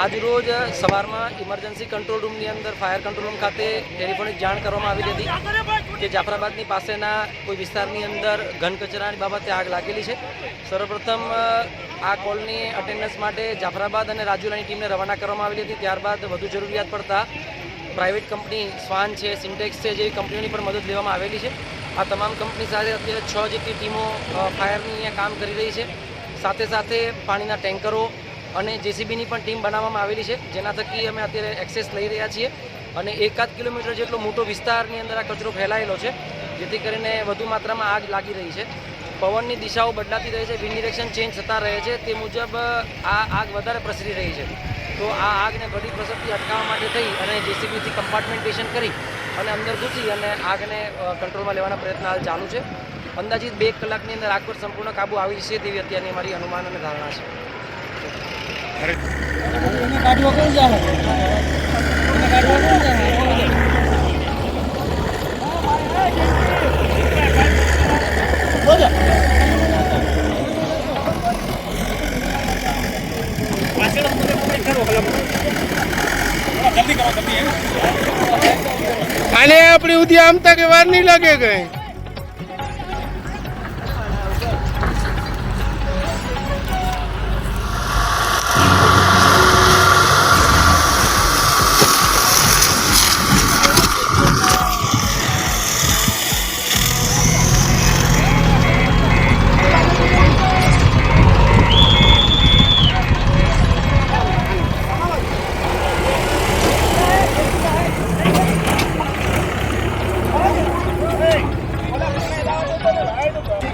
આજરોજ સવારમાં emergency control રૂમની અંદર ફાયર કંટ્રોલ રૂમ ખાતે ટેલિફોનિક જાણ કરવામાં આવી હતી કે જાફરાબાદની પાસેના કોઈ વિસ્તારની અંદર ઘન કચરાની બાબતે આગ લાગેલી છે. સર્વપ્રથમ આ કોલની અટેન્ડન્સ માટે જાફરાબાદ અને રાજુલાની ટીમને રવાના કરવામાં આવેલી હતી. ત્યારબાદ વધુ જરૂરિયાત પડતા પ્રાઇવેટ કંપની સ્વાન છે સિન્ટેક્સ છે, જેવી કંપનીઓની પણ મદદ લેવામાં આવેલી છે. આ તમામ કંપની સાથે અત્યારે છ જેટલી ટીમો ફાયરની અહીંયા કામ કરી રહી છે. સાથે સાથે પાણીના ટેન્કરો અને જેસીબીની પણ ટીમ બનાવવામાં આવેલી છે. જેના થકી અમે અત્યારે એક્સેસ લઈ રહ્યા છીએ. અને એકાદ કિલોમીટર જેટલો મોટો વિસ્તારની અંદર આ કચરો ફેલાયેલો છે, જેથી કરીને વધુ માત્રામાં આગ લાગી રહી છે. પવનની દિશાઓ બદલાતી રહે છે વિન્ડ ડિરેક્શન ચેન્જ થતા રહે છે, તે મુજબ આ આગ વધારે પ્રસરી રહી છે. તો આ આગને બધી પ્રસરતી અટકાવવા માટે થઈ અને જેસીબીથી કમ્પાર્ટમેન્ટેશન કરી અને અંદર ઘૂસી અને આગને કંટ્રોલમાં લેવાના પ્રયત્ન હાલ ચાલુ છે. અંદાજિત બે કલાકની અંદર આગ પર સંપૂર્ણ કાબુ આવી જશે તેવી અત્યારની અમારી અનુમાન અને ધારણા છે. આને આપણી ઉધી આમતા કે વાર નહીં લાગે કઈ.